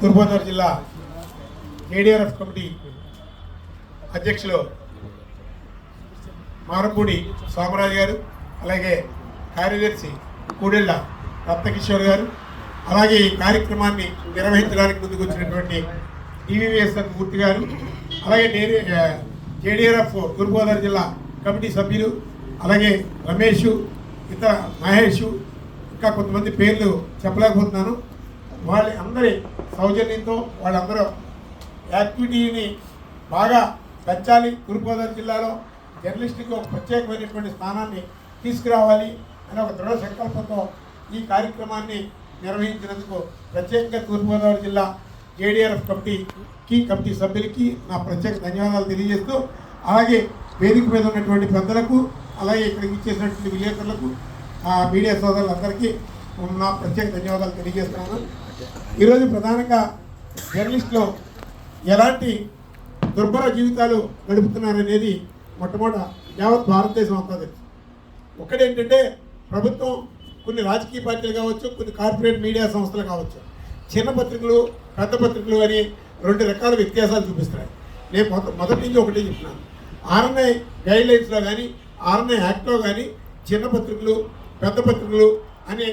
తూర్పుగోదావరి జిల్లా ఏడీఆర్ఎఫ్ కమిటీ అధ్యక్షులు మారపూడి సోమరాజు గారు అలాగే కార్యదర్శి కూడెళ్ళ రత్నకిషోర్ గారు అలాగే ఈ కార్యక్రమాన్ని నిర్వహించడానికి ముందుకు వచ్చినటువంటి టీవీఎస్ఎన్ మూర్తి గారు అలాగే నేరే జేడీఆర్ఎఫ్ తూర్పుగోదావరి జిల్లా కమిటీ సభ్యులు అలాగే రమేష్ ఇతర మహేష్ ఇంకా కొంతమంది పేర్లు చెప్పలేకపోతున్నాను. వాళ్ళ అందరి సౌజన్యంతో వాళ్ళందరూ యాక్టివిటీని బాగా పెంచాలి. తూర్పుగోదావరి జిల్లాలో జర్నలిస్టుకి ఒక ప్రత్యేకమైనటువంటి స్థానాన్ని తీసుకురావాలి అనే ఒక దృఢ సంకల్పంతో ఈ కార్యక్రమాన్ని నిర్వహించినందుకు ప్రత్యేకంగా తూర్పుగోదావరి జిల్లా జేడీఆర్ఎఫ్ కమిటీకి కమిటీ సభ్యులకి నా ప్రత్యేక ధన్యవాదాలు తెలియజేస్తూ అలాగే వేదిక మీద ఉన్నటువంటి పెద్దలకు అలాగే ఇక్కడికి ఇచ్చేసినటువంటి విలేకరులకు ఆ మీడియా సోదరులందరికీ నా ప్రత్యేక ధన్యవాదాలు తెలియజేస్తున్నాను. ఈరోజు ప్రధానంగా జర్నలిస్టులు ఎలాంటి దుర్భర జీవితాలు గడుపుతున్నారనేది మొట్టమొదట యావత్ భారతదేశం అంతా తెలుసు. ఒకటేంటంటే ప్రభుత్వం కొన్ని రాజకీయ పార్టీలు కావచ్చు కొన్ని కార్పొరేట్ మీడియా సంస్థలు కావచ్చు చిన్న పత్రికలు పెద్ద పత్రికలు అని రెండు రకాల వ్యత్యాసాలు చూపిస్తున్నాయి. నేను మొదటి మొదటి నుంచి ఒకటే చెప్తున్నాను. ఆర్ఎన్ఐ గైడ్ లైన్స్లో కానీ ఆర్ఎన్ఐ యాక్ట్లో కానీ చిన్న పత్రికలు పెద్ద పత్రికలు అనే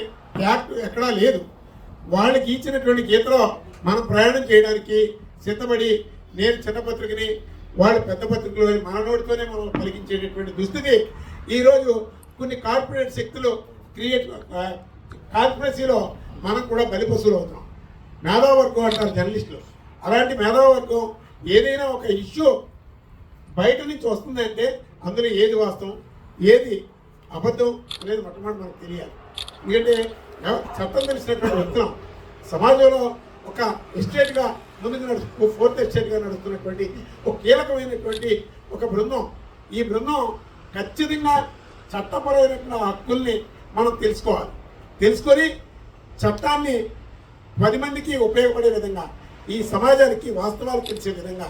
యాక్ట్ ఎక్కడా లేదు. వాళ్ళకి ఇచ్చినటువంటి గీతలో మనం ప్రయాణం చేయడానికి సిద్ధపడి నేను చిన్న పత్రికని వాళ్ళు పెద్ద పత్రికలు మన నోటితోనే మనం పలికించేటటువంటి దుస్థితి. ఈరోజు కొన్ని కార్పొరేట్ శక్తులు క్రియేట్ కార్పొరసీలో మనం కూడా బలిపశువులు అవుతాం మేధావర్గం అంటారు జర్నలిస్టులు. అలాంటి మేధావర్గం ఏదైనా ఒక ఇష్యూ బయట నుంచి వస్తుందంటే అందులో ఏది వాస్తవం? ఏది అబద్ధం అనేది మొట్టమొదటి మనకు తెలియాలి. ఎందుకంటే చట్టం తెలిసినటువంటి వ్యక్తులం. సమాజంలో ఒక ఎస్టేట్గా ముందుకు నడుస్తూ ఫోర్త్ ఎస్టేట్గా నడుస్తున్నటువంటి ఒక కీలకమైనటువంటి ఒక బృందం. ఈ బృందం ఖచ్చితంగా చట్టపరమైనటువంటి హక్కుల్ని మనం తెలుసుకోవాలి. తెలుసుకొని చట్టాన్ని పది మందికి ఉపయోగపడే విధంగా ఈ సమాజానికి వాస్తవాలు తెలిసే విధంగా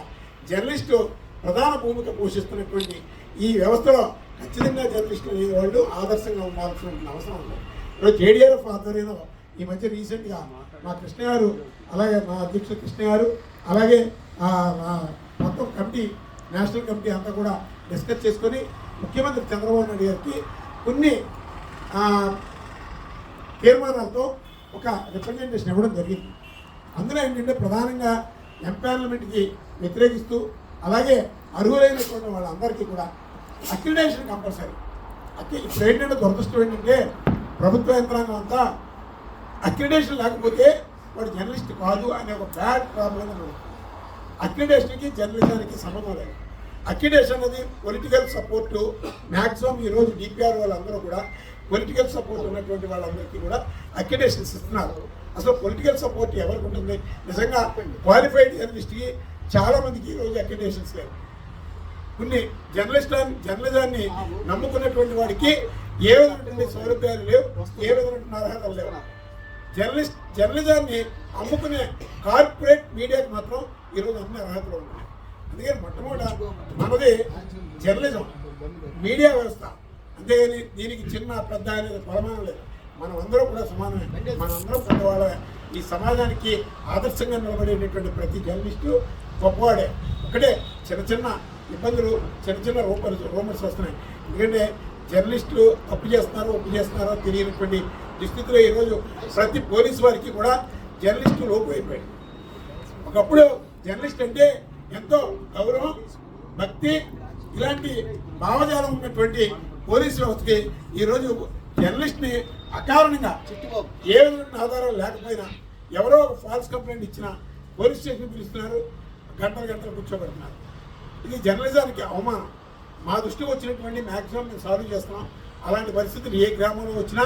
జర్నలిస్టు ప్రధాన భూమిక పోషిస్తున్నటువంటి ఈ వ్యవస్థలో ఖచ్చితంగా జర్నలిస్టులు అనేవాళ్ళు ఆదర్శంగా ఉండాల్సిన అవసరం ఉంది. ఈరోజు జేడీఆర్ఎఫ్ ఆధ్వర్యంలో ఈ మధ్య రీసెంట్గా మా కృష్ణ గారు అలాగే మా అధ్యక్షుడు కృష్ణ గారు అలాగే మా మొత్తం కమిటీ నేషనల్ కమిటీ అంతా కూడా డిస్కస్ చేసుకొని ముఖ్యమంత్రి చంద్రబాబు నాయుడు గారికి కొన్ని తీర్మానాలతో ఒక రిప్రజెంటేషన్ ఇవ్వడం జరిగింది. అందులో ఏంటంటే ప్రధానంగా ఎంపానల్మెంట్కి వ్యతిరేకిస్తూ అలాగే అర్హులైనటువంటి వాళ్ళందరికీ కూడా అక్రిడేషన్ కంపల్సరీ. అక్కి ఇప్పుడు ఏంటంటే దురదృష్టం ఏంటంటే ప్రభుత్వ యంత్రాంగం అంతా అక్రిడేషన్ లేకపోతే వాడు జర్నలిస్ట్ కాదు అనే ఒక బ్యాడ్ ప్రాబ్లం అక్రిడేషన్కి జర్నలిజానికి సంబంధం లేదు. అక్రిడేషన్ అనేది పొలిటికల్ సపోర్ట్ మ్యాక్సిమం ఈరోజు డిపిఆర్ వాళ్ళందరూ కూడా పొలిటికల్ సపోర్ట్ ఉన్నటువంటి వాళ్ళందరికీ కూడా అక్రిడేషన్స్ ఇస్తున్నారు. అసలు పొలిటికల్ సపోర్ట్ ఎవరికి ఉంటుంది? నిజంగా క్వాలిఫైడ్ జర్నలిస్ట్కి చాలామందికి ఈరోజు అక్రిడేషన్స్ లేవు. కొన్ని జర్నలిస్ట్ జర్నలిజాన్ని నమ్ముకున్నటువంటి వాడికి ఏ విధమైనటువంటి సౌలభ్యాలు లేవు. ఏ విధమైనటువంటి అర్హతలు లేవు. జర్నలిస్ట్ జర్నలిజాన్ని అమ్ముకునే కార్పొరేట్ మీడియాకి మాత్రం ఈరోజు అన్ని అర్హతలు ఉన్నాయి. అందుకని మొట్టమొదట మనది జర్నలిజం మీడియా వ్యవస్థ. అంతేగాని దీనికి చిన్న పెద్ద అనేది ప్రమాణం లేదు. మనం అందరూ కూడా సమానమే. మనందరం పెద్దవాళ్ళ ఈ సమాజానికి ఆదర్శంగా నిలబడేటటువంటి ప్రతి జర్నలిస్టు గొప్పవాడే. ఒకటే చిన్న చిన్న ఇబ్బందులు చిన్న చిన్న రూపర్స్ రూమర్స్ వస్తున్నాయి. ఎందుకంటే జర్నలిస్టులు తప్పు చేస్తున్నారో ఒప్పు చేస్తున్నారో తెలియనటువంటి దుస్థితిలో ఈరోజు ప్రతి పోలీసు వారికి కూడా జర్నలిస్టు లోపు అయిపోయాడు ఒకప్పుడు జర్నలిస్ట్ అంటే ఎంతో గౌరవం భక్తి ఇలాంటి భావజాలం ఉన్నటువంటి పోలీసు వ్యవస్థకి ఈరోజు జర్నలిస్ట్ని అకారణంగా ఏ విధమైన ఆధారం లేకపోయినా ఎవరో ఒక ఫాల్స్ కంప్లైంట్ ఇచ్చినా పోలీస్ స్టేషన్ పిలుస్తున్నారు గంటలు గంటలు కూర్చోబెడుతున్నారు. ఇది జర్నలిజానికి అవమానం. మా దృష్టికి వచ్చినటువంటి మ్యాక్సిమం మేము సాల్వ్ చేస్తున్నాం. అలాంటి పరిస్థితులు ఏ గ్రామంలో వచ్చినా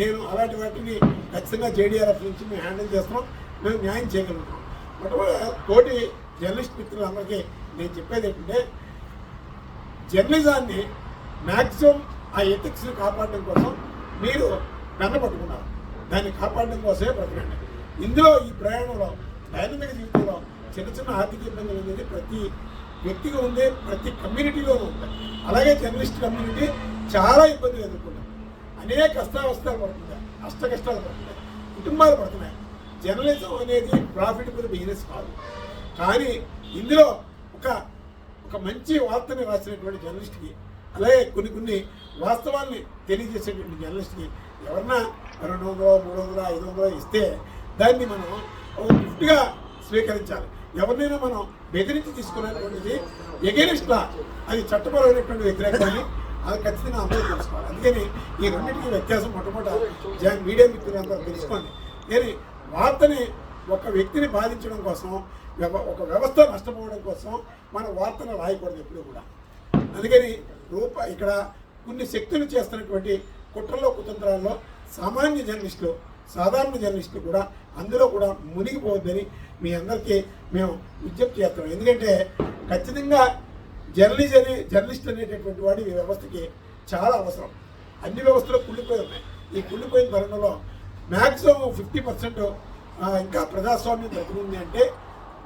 నేను అలాంటి వాటిని ఖచ్చితంగా జేడీఆర్ఎఫ్ నుంచి మేము హ్యాండిల్ చేస్తున్నాం. మేము న్యాయం చేయగలుగుతాం మొట్టమొదటి తోటి జర్నలిస్ట్ మిత్రులందరికీ నేను చెప్పేది ఏంటంటే జర్నలిజాన్ని మ్యాక్సిమం ఆ ఎథిక్స్ని కాపాడడం కోసం మీరు వెన్న పట్టుకున్నారు. దాన్ని కాపాడడం కోసమే బ్రతకండి. ఇందులో ఈ ప్రయాణంలో దైనందిక జీవితంలో చిన్న చిన్న ఆర్థిక ఇబ్బందులు అనేది ప్రతి వ్యక్తిగా ఉంది ప్రతి కమ్యూనిటీలో ఉంది అలాగే జర్నలిస్ట్ కమ్యూనిటీ చాలా ఇబ్బందులు ఎదుర్కొంటుంది అనేక కష్టావస్థలు పడుతున్నాయి. అష్ట కష్టాలు పడుతున్నాయి. కుటుంబాలు పడుతున్నాయి. జర్నలిజం అనేది ప్రాఫిటబుల్ బిజినెస్ కాదు. కానీ ఇందులో ఒక ఒక మంచి వార్తని రాసినటువంటి జర్నలిస్ట్కి అలాగే కొన్ని కొన్ని వాస్తవాన్ని తెలియజేసేటువంటి జర్నలిస్ట్కి ఎవరన్నా రెండు వందలు మూడు వందల ఐదు వందలు ఇస్తే దాన్ని మనం ఒక గిఫ్ట్గా స్వీకరించాలి. ఎవరినైనా మనం బెదిరించి తీసుకునేటువంటిది ఎగెనిస్ట్ లా. అది చట్టపరమైనటువంటి వ్యతిరేకమని అది ఖచ్చితంగా అందరూ తెలుసుకోవాలి. అందుకని ఈ రెండింటికి వ్యత్యాసం మొట్టమొదట జా- మీడియా మిత్రులందరూ తెలుసుకోండి. నేను వార్తని ఒక వ్యక్తిని బాధించడం కోసం వ్యవ- ఒక వ్యవస్థ నష్టపోవడం కోసం మన వార్తను రాయకూడదు ఎప్పుడు కూడా. అందుకని రూప ఇక్కడ కొన్ని శక్తులు చేస్తున్నటువంటి కుట్రలో కుతంత్రాల్లో సామాన్య జర్నలిస్టులు సాధారణ జర్నలిస్టులు కూడా అందులో కూడా మునిగిపోవద్దని మీ అందరికీ మేము విజ్ఞప్తి చేస్తున్నాం ఎందుకంటే ఖచ్చితంగా జర్నలిజం అనే జర్నలిస్ట్ అనేటటువంటి వాడి ఈ వ్యవస్థకి చాలా అవసరం. అన్ని వ్యవస్థలు కుళ్ళిపోయి ఉన్నాయి. ఈ కుళ్ళిపోయిన తరుణంలో మ్యాక్సిమం ఫిఫ్టీ పర్సెంట్ ఇంకా ప్రజాస్వామ్యం తగ్గుతుంది అంటే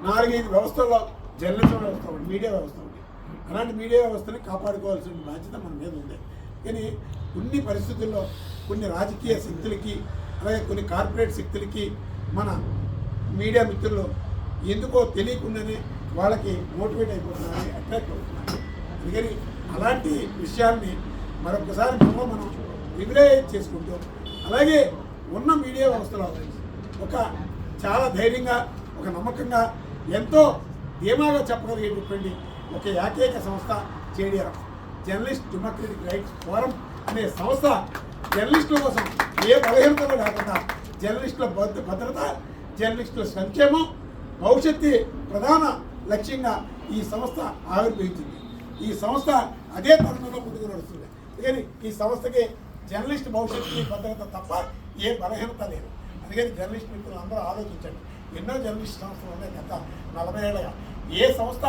నాలుగైదు వ్యవస్థల్లో జర్నలిజం వ్యవస్థ ఉంది మీడియా వ్యవస్థ ఉంది. అలాంటి మీడియా వ్యవస్థని కాపాడుకోవాల్సిన బాధ్యత మన మీద ఉంది. కానీ కొన్ని పరిస్థితుల్లో కొన్ని రాజకీయ శక్తులకి అలాగే కొన్ని కార్పొరేట్ శక్తులకి మన మీడియా మిత్రులు ఎందుకో తెలియకుండానే వాళ్ళకి మోటివేట్ అయిపోతున్నారని అట్రాక్ట్ అవుతున్నారు అందుకని అలాంటి విషయాల్ని మరొకసారి మనం మనం రివిలైజ్ చేసుకుంటూ అలాగే ఉన్న మీడియా వ్యవస్థలో ఒక చాలా ధైర్యంగా ఒక నమ్మకంగా ఎంతో ధీమాగా చెప్పగలిగేటటువంటి ఒక ఏకైక సంస్థ JDR. Journalist democratic rights forum అనే సంస్థ జర్నలిస్టుల కోసం ఏ బలహీనతలు లేకుండా జర్నలిస్టుల భద్ర- భద్రత జర్నలిస్టుల సంక్షేమం భవిష్యత్తు ప్రధాన లక్ష్యంగా ఈ సంస్థ ఆవిర్భవించింది. ఈ సంస్థ అదే తరుణంలో ముందుకు నడుస్తుంది. అందుకని ఈ సంస్థకి జర్నలిస్ట్ భవిష్యత్తుకి భద్రత తప్ప ఏ బలహీనత లేదు. అందుకని జర్నలిస్ట్ మిత్రులు అందరూ ఆలోచించండి. ఎన్నో జర్నలిస్ట్ సంస్థలు ఉన్నాయి గత నలభై ఏళ్ళగా. ఏ సంస్థ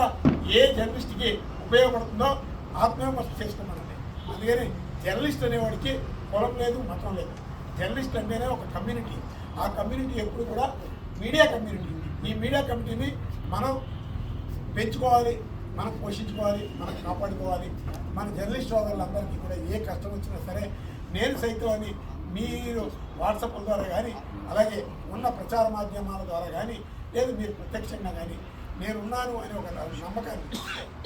ఏ జర్నలిస్ట్కి ఉపయోగపడుతుందో ఆత్మవిమర్శ చేసుకోమనండి. అందుకని జర్నలిస్ట్ అనేవాడికి కులం లేదు మతం లేదు. జర్నలిస్ట్ అంటేనే ఒక కమ్యూనిటీ. ఆ కమ్యూనిటీ ఎప్పుడు కూడా మీడియా కమ్యూనిటీ ఈ మీడియా కమిటీని మనం పెంచుకోవాలి మనం పోషించుకోవాలి మనం కాపాడుకోవాలి. మన జర్నలిస్ట్ సోదరులందరికీ కూడా ఏ కష్టం వచ్చినా సరే నేను సైతం అని మీరు వాట్సాప్ ద్వారా కానీ అలాగే ఉన్న ప్రచార మాధ్యమాల ద్వారా కానీ లేదు మీరు ప్రత్యక్షంగా కానీ నేనున్నాను అనే ఒక నమ్మకాన్ని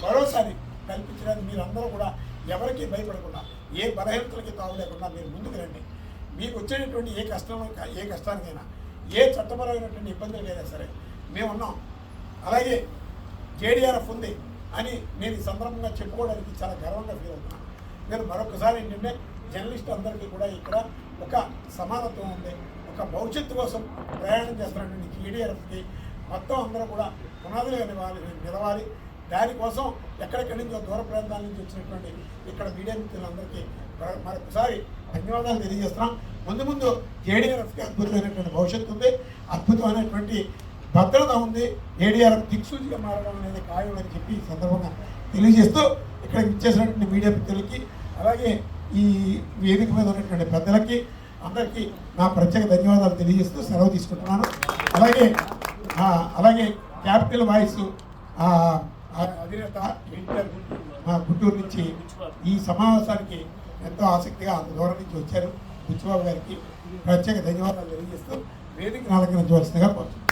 భరోసాని కల్పించడానికి మీరందరూ కూడా ఎవరికీ భయపడకుండా ఏ బలహీనతలకి తావు లేకుండా మీరు ముందుకు రండి. మీకు వచ్చేటటువంటి ఏ కష్టం ఏ కష్టానికైనా ఏ చట్టపరమైనటువంటి లేదా సరే మేము ఉన్నాం. అలాగే జేడీఆర్ఎఫ్ ఉంది అని నేను ఈ సందర్భంగా చెప్పుకోవడానికి చాలా గర్వంగా ఫీల్ అవుతున్నాను. నేను మరొకసారి ఏంటంటే జర్నలిస్ట్ అందరికీ కూడా ఇక్కడ ఒక సమానత్వం ఉంది ఒక భవిష్యత్తు కోసం ప్రయాణం చేస్తున్నటువంటి జేడీఆర్ఎఫ్కి మొత్తం అందరూ కూడా పునాదులుగా నిలవాలి. నిలవాలి దానికోసం ఎక్కడెక్కడి నుంచో దూర ప్రాంతాల నుంచి వచ్చినటువంటి ఇక్కడ మీడియా మిత్రులందరికీ మరొకసారి ధన్యవాదాలు తెలియజేస్తున్నాం. ముందు ముందు ఏడీఆర్ఎఫ్కి అద్భుతమైనటువంటి భవిష్యత్తు ఉంది అద్భుతమైనటువంటి భద్రత ఉంది ఏడీఆర్ఎఫ్ దిక్సూచిగా మారడం అనేది ఖాయం అని చెప్పి ఈ సందర్భంగా తెలియజేస్తూ ఇక్కడ ఇచ్చేసినటువంటి మీడియా మిత్రులకి అలాగే ఈ వేదిక మీద ఉన్నటువంటి పెద్దలకి అందరికీ నా ప్రత్యేక ధన్యవాదాలు తెలియజేస్తూ సెలవు తీసుకుంటున్నాను. అలాగే అలాగే క్యాపిటల్ వాయిస్ అధినేత మా గుంటూరు నుంచి ఈ సమావేశానికి ఎంతో ఆసక్తిగా అంత దూరం నుంచి వచ్చారు. బుచ్చిబాబు గారికి ప్రత్యేక ధన్యవాదాలు తెలియజేస్తూ వేదికను అలంకరించవలసిందిగా కోరుతున్నాను